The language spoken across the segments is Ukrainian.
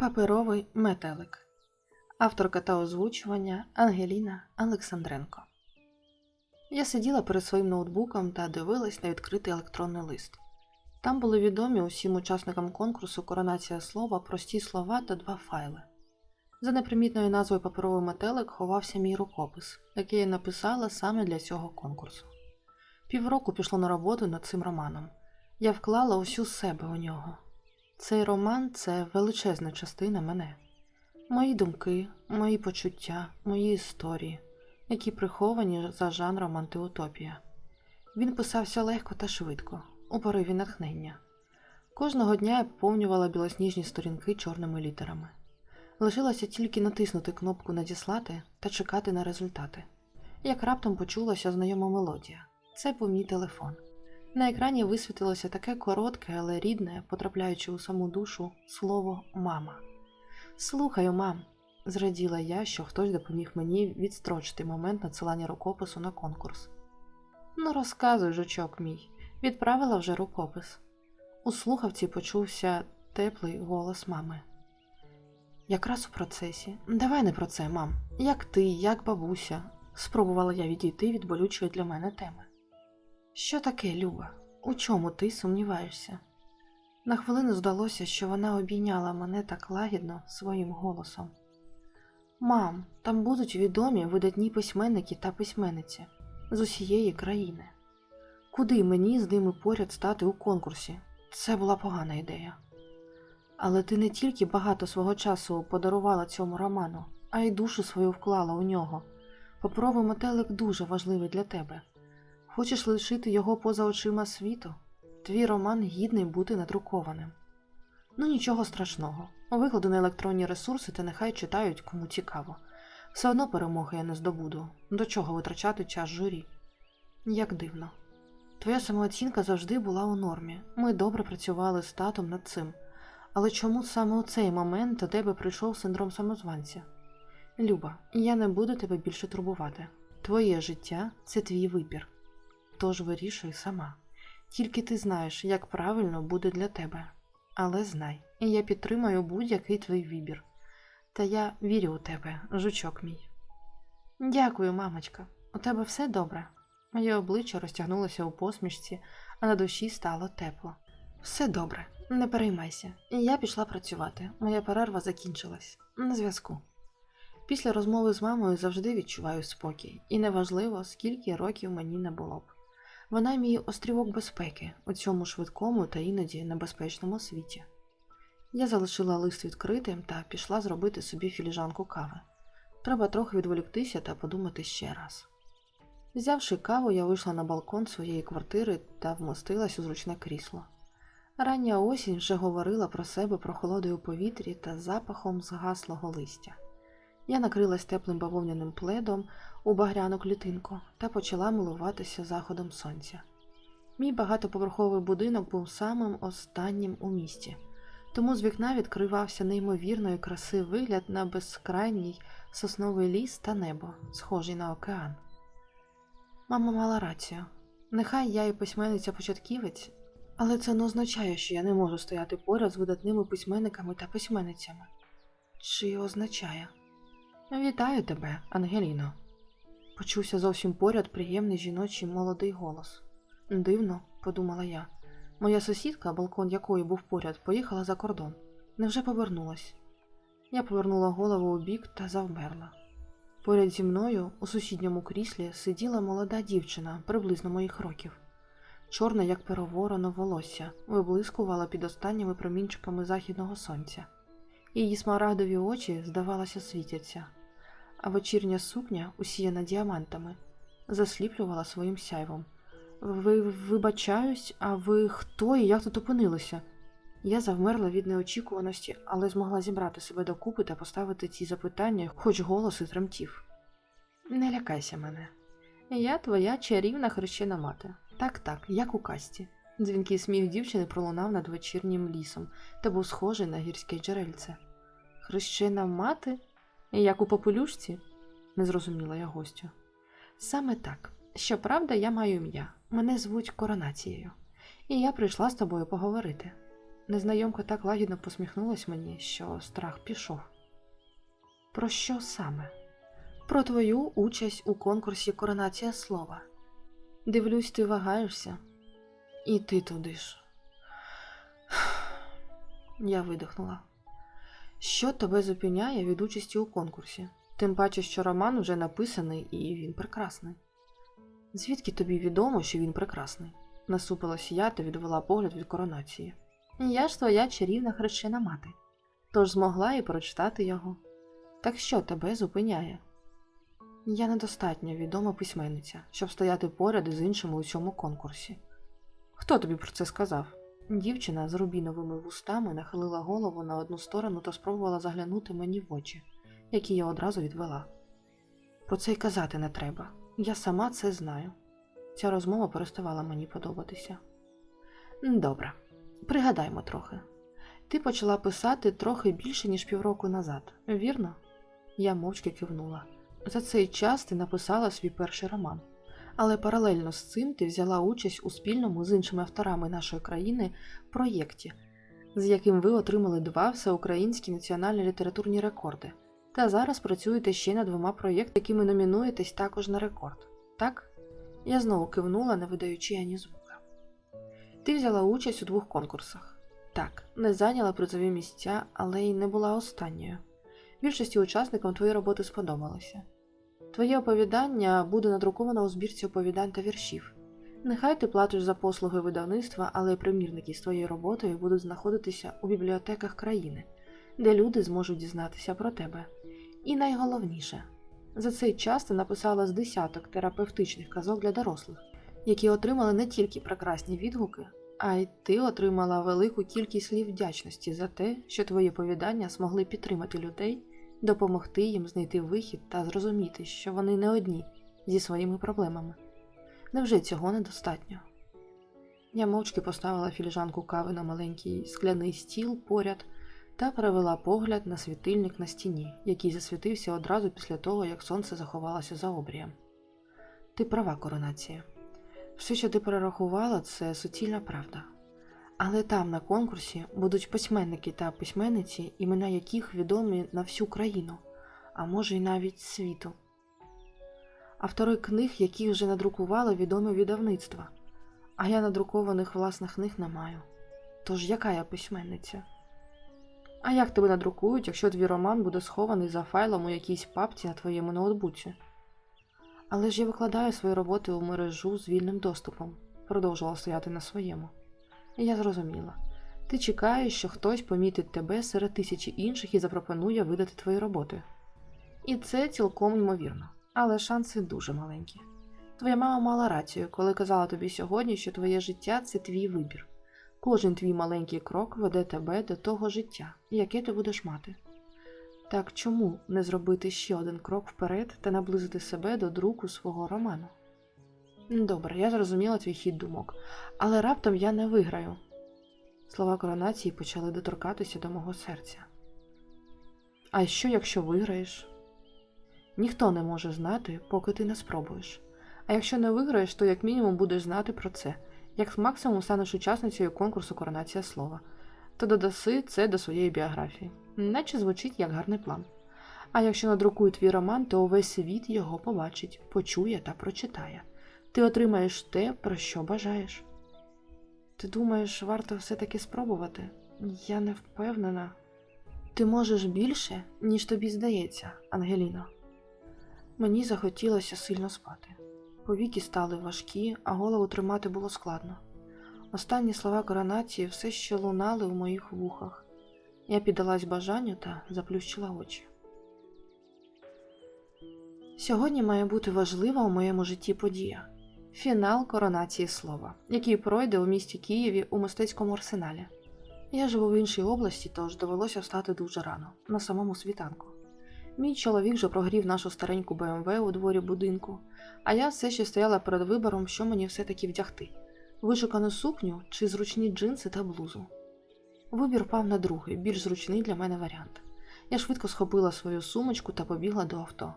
Паперовий метелик. Авторка та озвучування Ангеліна Олександренко. Я сиділа перед своїм ноутбуком та дивилась на відкритий електронний лист. Там були відомі усім учасникам конкурсу Коронація слова, прості слова та два файли. За непримітною назвою Паперовий метелик ховався мій рукопис, який я написала саме для цього конкурсу. Півроку пішло на роботу над цим романом. Я вклала усю себе у нього. Цей роман це величезна частина мене. Мої думки, мої почуття, мої історії, які приховані за жанром антиутопія. Він писався легко та швидко, у пориві натхнення. Кожного дня я поповнювала білосніжні сторінки чорними літерами. Лишилося тільки натиснути кнопку Надіслати та чекати на результати. Як раптом почулася знайома мелодія. Це був мій телефон. На екрані висвітилося таке коротке, але рідне, потрапляючи у саму душу, слово мама. Слухаю, мам, зраділа я, що хтось допоміг мені відстрочити момент надсилання рукопису на конкурс. Ну, розказуй, жучок мій, відправила вже рукопис. У слухавці почувся теплий голос мами. Якраз у процесі. Давай не про це, мам. Як ти, як бабуся, спробувала я відійти від болючої для мене теми. Що таке, Люба? У чому ти сумніваєшся? На хвилину здалося, що вона обійняла мене так лагідно своїм голосом. Мам, там будуть відомі видатні письменники та письменниці з усієї країни. Куди мені з ними поряд стати у конкурсі? Це була погана ідея. Але ти не тільки багато свого часу подарувала цьому роману, а й душу свою вклала у нього. Паперовий метелик дуже важливий для тебе. Хочеш лишити його поза очима світу? Твій роман гідний бути надрукованим. Ну нічого страшного. Викладу на електронні ресурси та нехай читають, кому цікаво. Все одно перемоги я не здобуду. До чого витрачати час журі? Як дивно. Твоя самооцінка завжди була у нормі. Ми добре працювали з татом над цим. Але чому саме у цей момент до тебе прийшов синдром самозванця? Люба, я не буду тебе більше турбувати. Твоє життя це твій вибір. Тож вирішуй сама. Тільки ти знаєш, як правильно буде для тебе. Але знай, і я підтримаю будь-який твій вибір. Та я вірю у тебе, жучок мій. Дякую, мамочка. У тебе все добре. Моє обличчя розтягнулося у посмішці, а на душі стало тепло. Все добре, не переймайся. І Я пішла працювати. Моя перерва закінчилась. На зв'язку. Після розмови з мамою завжди відчуваю спокій, і неважливо, скільки років мені не було б. Вона мій острівок безпеки у цьому швидкому та іноді небезпечному світі. Я залишила лист відкритим та пішла зробити собі філіжанку кави. Треба трохи відволіктися та подумати ще раз. Взявши каву, я вийшла на балкон своєї квартири та вмостилась у зручне крісло. Рання осінь вже говорила про себе прохолодою повітрі та запахом згаслого листя. Я накрилась теплим бавовняним пледом у багряну клітинку та почала милуватися заходом сонця. Мій багатоповерховий будинок був самим останнім у місті, тому з вікна відкривався неймовірної краси вигляд на безкрайній сосновий ліс та небо, схожий на океан. Мама мала рацію. Нехай я і письменниця-початківець, але це не означає, що я не можу стояти поряд з видатними письменниками та письменницями. Чи означає? Вітаю тебе, Ангеліно. Почувся зовсім поряд приємний жіночий молодий голос. Дивно, подумала я. Моя сусідка, балкон якої був поряд, поїхала за кордон. Невже повернулась? Я повернула голову у бік та завмерла. Поряд зі мною у сусідньому кріслі сиділа молода дівчина приблизно моїх років. Чорне, як перовороне, волосся, виблискувала під останніми промінчиками західного сонця. Її смарагдові очі, здавалося, світяться, а вечірня сукня, усіяна діамантами, засліплювала своїм сяйвом. Ви вибачаюсь, а ви хто і як тут опинилися? Я завмерла від неочікуваності, але змогла зібрати себе докупи та поставити ці запитання, хоч голос і тремтів. Не лякайся мене. Я твоя чарівна хрещена мати. Так, так, як у касті. Дзвінкий сміх дівчини пролунав над вечірнім лісом та був схожий на гірське джерельце. Хрещена мати? Як у попелюшці? не зрозуміла я гостю. Саме так. Щоправда, я маю ім'я. Мене звуть Коронацією, і я прийшла з тобою поговорити. Незнайомка так лагідно посміхнулась мені, що страх пішов. Про що саме? Про твою участь у конкурсі Коронація слова. Дивлюсь, ти вагаєшся. І ти туди ж. Я видихнула. Що тебе зупиняє від участі у конкурсі? Тим паче, що роман вже написаний і він прекрасний. Звідки тобі відомо, що він прекрасний? насупилась я та відвела погляд від коронації. Я ж твоя чарівна хрещена мати, тож змогла і прочитати його. Так що тебе зупиняє? Я недостатньо відома письменниця, щоб стояти поряд із іншими у цьому конкурсі. Хто тобі про це сказав? Дівчина з рубіновими вустами нахилила голову на одну сторону та спробувала заглянути мені в очі, які я одразу відвела. Про це й казати не треба. Я сама це знаю. Ця розмова переставала мені подобатися. Добре, пригадаймо трохи. Ти почала писати трохи більше, ніж півроку назад, вірно? Я мовчки кивнула. За цей час ти написала свій перший роман. Але паралельно з цим ти взяла участь у спільному з іншими авторами нашої країни проєкті, з яким ви отримали два всеукраїнські національні літературні рекорди. Та зараз працюєте ще над двома проєктами, якими номінуєтесь також на рекорд. Так? Я знову кивнула, не видаючи ані звука. Ти взяла участь у двох конкурсах. Так, не зайняла призові місця, але й не була останньою. Більшості учасникам твої роботи сподобалося. Твоє оповідання буде надруковано у збірці оповідань та віршів. Нехай ти платиш за послуги видавництва, але примірники з твоєю роботою будуть знаходитися у бібліотеках країни, де люди зможуть дізнатися про тебе. І найголовніше, за цей час ти написала з десяток терапевтичних казок для дорослих, які отримали не тільки прекрасні відгуки, а й ти отримала велику кількість слів вдячності за те, що твої оповідання змогли підтримати людей, допомогти їм знайти вихід та зрозуміти, що вони не одні зі своїми проблемами. Невже цього недостатньо? Я мовчки поставила філіжанку кави на маленький скляний стіл поряд та перевела погляд на світильник на стіні, який засвітився одразу після того, як сонце заховалося за обрієм. Ти права, коронація. Все, що ти перерахувала, це суцільна правда. Але там, на конкурсі, будуть письменники та письменниці, імена яких відомі на всю країну, а може й навіть світу. Автори книг, які вже надрукували відомі видавництва, а я надрукованих власних книг не маю. Тож яка я письменниця? А як тебе надрукують, якщо твій роман буде схований за файлом у якійсь папці на твоєму ноутбуці? Але ж я викладаю свої роботи у мережу з вільним доступом, продовжувала стояти на своєму. Я зрозуміла. Ти чекаєш, що хтось помітить тебе серед тисячі інших і запропонує видати твої роботи. І це цілком ймовірно, але шанси дуже маленькі. Твоя мама мала рацію, коли казала тобі сьогодні, що твоє життя це твій вибір. Кожен твій маленький крок веде тебе до того життя, яке ти будеш мати. Так чому не зробити ще один крок вперед та наблизити себе до друку свого роману? Добре, я зрозуміла твій хід думок, але раптом я не виграю. Слова коронації почали доторкатися до мого серця. А що, якщо виграєш? Ніхто не може знати, поки ти не спробуєш. А якщо не виграєш, то як мінімум будеш знати про це, як максимум станеш учасницею конкурсу Коронація слова, то додаси це до своєї біографії, наче звучить як гарний план. А якщо надрукують твій роман, то увесь світ його побачить, почує та прочитає. Ти отримаєш те, про що бажаєш. Ти думаєш, варто все-таки спробувати? Я не впевнена. Ти можеш більше, ніж тобі здається, Ангеліно. Мені захотілося сильно спати. Повіки стали важкі, а голову тримати було складно. Останні слова коронації все ще лунали в моїх вухах. Я піддалась бажанню та заплющила очі. Сьогодні має бути важлива у моєму житті подія фінал коронації слова, який пройде у місті Києві у мистецькому арсеналі. Я живу в іншій області, тож довелося встати дуже рано, на самому світанку. Мій чоловік вже прогрів нашу стареньку БМВ у дворі будинку, а я все ще стояла перед вибором, що мені все-таки вдягти вишукану сукню чи зручні джинси та блузу. Вибір пав на другий, більш зручний для мене варіант. Я швидко схопила свою сумочку та побігла до авто.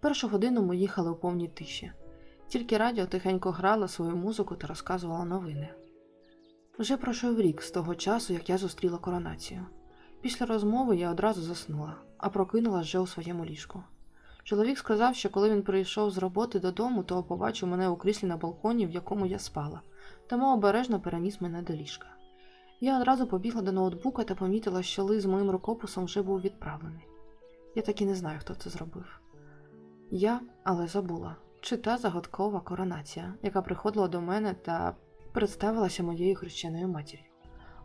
Першу годину ми їхали у повній тиші. Тільки радіо тихенько грало свою музику та розказувало новини. Вже пройшов рік з того часу, як я зустріла коронацію. Після розмови я одразу заснула, а прокинулась вже у своєму ліжку. Чоловік сказав, що коли він прийшов з роботи додому, то побачив мене у кріслі на балконі, в якому я спала, тому обережно переніс мене до ліжка. Я одразу побігла до ноутбука та помітила, що лист з моїм рукописом вже був відправлений. Я так і не знаю, хто це зробив. Я, але забула, чи та загадкова коронація, яка приходила до мене та представилася моєю хрещеною матір'ю.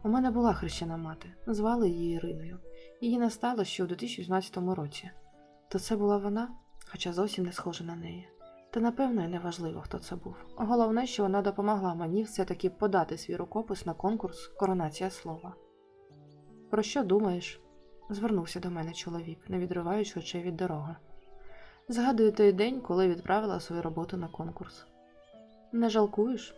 У мене була хрещена мати, звали її Іриною. Її не стало ще у 2018 році. То це була вона, хоча зовсім не схожа на неї. Та напевно і не важливо, хто це був. Головне, що вона допомогла мені все-таки подати свій рукопис на конкурс Коронація слова. Про що думаєш? звернувся до мене чоловік, не відриваючи очей від дороги. Згадую той день, коли відправила свою роботу на конкурс. Не жалкуєш?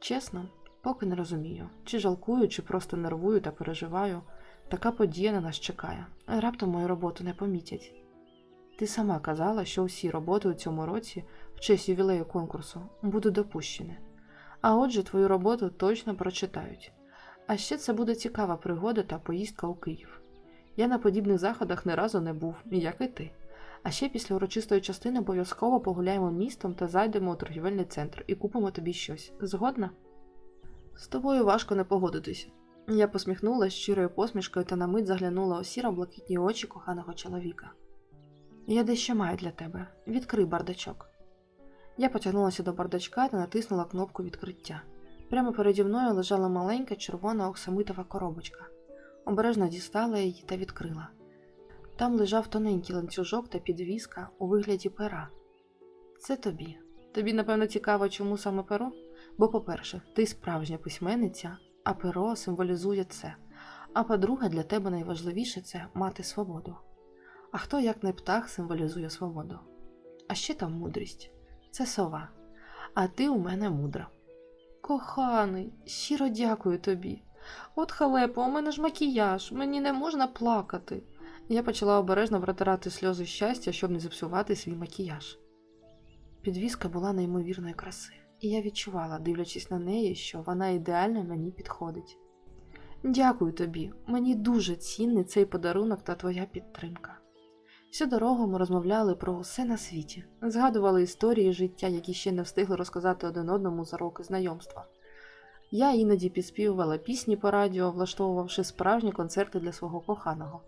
Чесно, поки не розумію, чи жалкую, чи просто нервую та переживаю. Така подія на нас чекає. Раптом мою роботу не помітять. Ти сама казала, що усі роботи у цьому році, в честь ювілею конкурсу, будуть допущені. А отже, твою роботу точно прочитають. А ще це буде цікава пригода та поїздка у Київ. Я на подібних заходах ні разу не був, як і ти. А ще після урочистої частини обов'язково погуляємо містом та зайдемо у торгівельний центр і купимо тобі щось. Згодна? З тобою важко не погодитися. Я посміхнулася щирою посмішкою та на мить заглянула у сіро блакитні очі коханого чоловіка. Я дещо маю для тебе. Відкрий бардачок. Я потягнулася до бардачка та натиснула кнопку відкриття. Прямо переді мною лежала маленька червона оксамитова коробочка. Обережно дістала її та відкрила. Там лежав тоненький ланцюжок та підвіска у вигляді пера. Це тобі. Тобі, напевно, цікаво, чому саме перо? Бо, по-перше, ти справжня письменниця, а перо символізує це. А по-друге, для тебе найважливіше це мати свободу. А хто, як не птах, символізує свободу? А ще там мудрість це сова. А ти у мене мудра. Коханий, щиро дякую тобі. От халепо, у мене ж макіяж, мені не можна плакати. Я почала обережно протирати сльози щастя, щоб не зіпсувати свій макіяж. Підвіска була неймовірної краси, і я відчувала, дивлячись на неї, що вона ідеально мені підходить. Дякую тобі, мені дуже цінний цей подарунок та твоя підтримка. Всю дорогу ми розмовляли про все на світі, згадували історії життя, які ще не встигли розказати один одному за роки знайомства. Я іноді підспівувала пісні по радіо, влаштовувавши справжні концерти для свого коханого.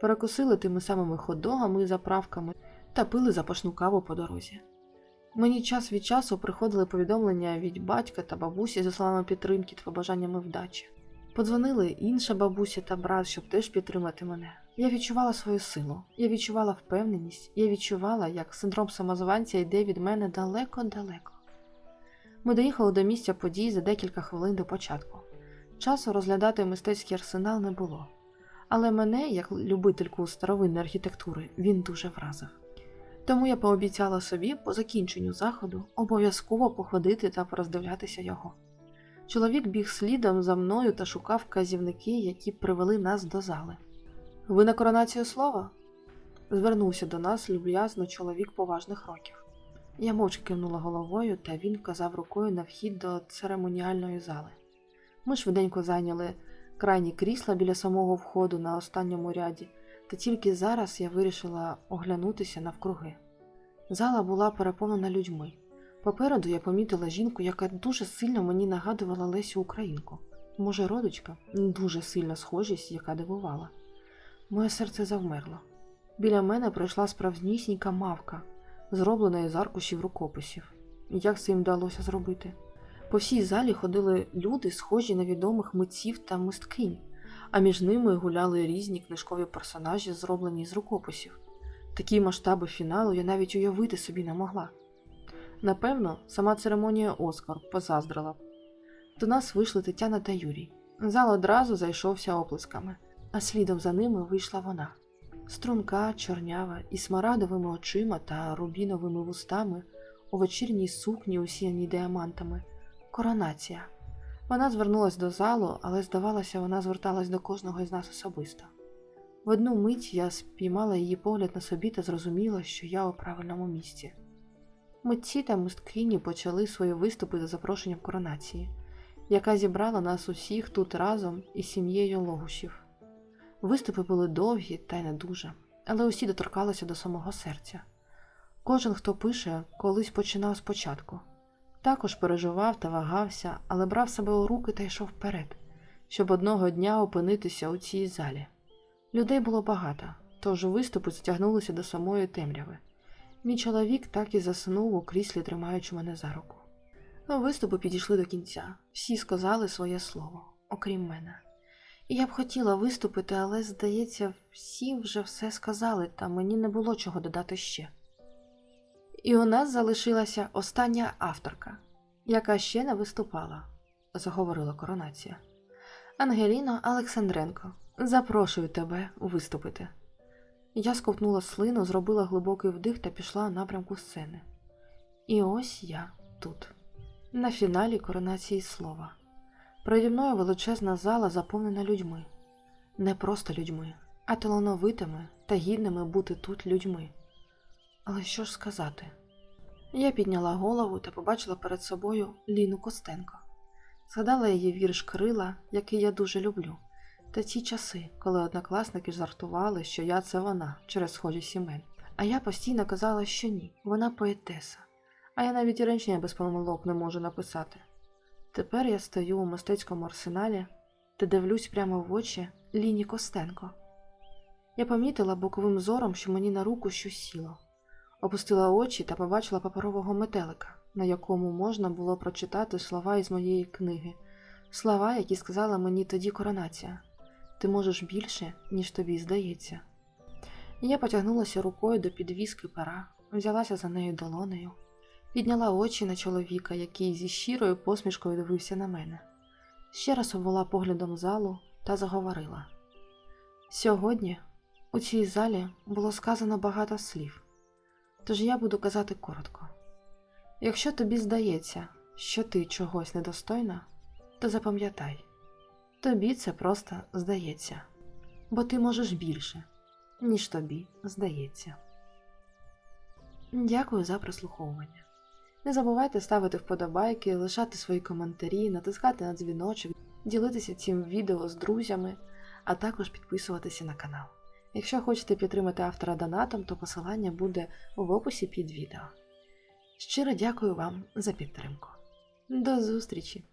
Перекусили тими самими хот-догами і заправками та пили запашну каву по дорозі. Мені час від часу приходили повідомлення від батька та бабусі за словами підтримки та побажаннями вдачі. Подзвонили інша бабуся та брат, щоб теж підтримати мене. Я відчувала свою силу, я відчувала впевненість, я відчувала, як синдром самозванця йде від мене далеко-далеко. Ми доїхали до місця подій за декілька хвилин до початку. Часу розглядати мистецький арсенал не було, але мене, як любительку старовинної архітектури, він дуже вразив. Тому я пообіцяла собі по закінченню заходу обов'язково походити та пороздивлятися його. Чоловік біг слідом за мною та шукав вказівники, які привели нас до зали. Ви на коронацію слова? звернувся до нас люб'язно чоловік поважних років. Я мовчки кивнула головою, та він вказав рукою на вхід до церемоніальної зали. Ми швиденько зайняли крайні крісла біля самого входу на останньому ряді, та тільки зараз я вирішила оглянутися навкруги. Зала була переповнена людьми. Попереду я помітила жінку, яка дуже сильно мені нагадувала Лесю Українку. Може, родичка, дуже сильна схожість, яка дивувала. Моє серце завмерло. Біля мене пройшла справжнісінька мавка, зроблена із аркушів рукописів. Як це їм вдалося зробити? По всій залі ходили люди, схожі на відомих митців та мисткинь, а між ними гуляли різні книжкові персонажі, зроблені з рукописів. Такі масштаби фіналу я навіть уявити собі не могла. Напевно, сама церемонія Оскар позаздрила. До нас вийшли Тетяна та Юрій. Зал одразу зайшовся оплесками, а слідом за ними вийшла вона. Струнка, чорнява, із смарадовими очима та рубіновими вустами, у вечірній сукні, усіяній діамантами. Коронація. Вона звернулась до залу, але, здавалося, вона зверталась до кожного із нас особисто. В одну мить я спіймала її погляд на собі та зрозуміла, що я у правильному місці. Митці та мисткині почали свої виступи за запрошенням коронації. яка зібрала нас усіх тут разом із сім'єю Логушів. Виступи були довгі та й не дуже, але усі доторкалися до самого серця. Кожен, хто пише, колись починав спочатку. Також переживав та вагався, але брав себе у руки та йшов вперед, щоб одного дня опинитися у цій залі. Людей було багато, тож виступи затягнулися до самої темряви. Мій чоловік так і заснув у кріслі, тримаючи мене за руку. Виступи підійшли до кінця. Всі сказали своє слово, окрім мене. Я б хотіла виступити, але, здається, всі вже все сказали, та мені не було чого додати ще. І у нас залишилася остання авторка, яка ще не виступала, заговорила коронація. Ангеліно Олександренко, запрошую тебе виступити. Я сковтнула слину, зробила глибокий вдих та пішла у напрямку сцени. І ось я тут, на фіналі коронації слова. Переді мною величезна зала заповнена людьми, не просто людьми, а талановитими та гідними бути тут людьми. Але що ж сказати? Я підняла голову та побачила перед собою Ліну Костенко. Згадала її вірш Крила, який я дуже люблю, та ті часи, коли однокласники жартували, що я це вона через схожість імен. А я постійно казала, що ні, вона поетеса, а я навіть і речення без помилок не можу написати. Тепер я стою у мистецькому арсеналі та дивлюсь прямо в очі Ліні Костенко. Я помітила боковим зором, що мені на руку щось сіло. Опустила очі та побачила паперового метелика, на якому можна було прочитати слова із моєї книги, слова, які сказала мені тоді коронація. Ти можеш більше, ніж тобі здається. Я потягнулася рукою до підвіски пера, взялася за нею долонею, підняла очі на чоловіка, який зі щирою посмішкою дивився на мене. Ще раз обвела поглядом залу та заговорила. Сьогодні у цій залі було сказано багато слів, тож я буду казати коротко. Якщо тобі здається, що ти чогось недостойна, то запам'ятай, тобі це просто здається, бо ти можеш більше, ніж тобі здається. Дякую за прослуховування. Не забувайте ставити вподобайки, лишати свої коментарі, натискати на дзвіночок, ділитися цим відео з друзями, а також підписуватися на канал. Якщо хочете підтримати автора донатом, то посилання буде в описі під відео. Щиро дякую вам за підтримку. До зустрічі!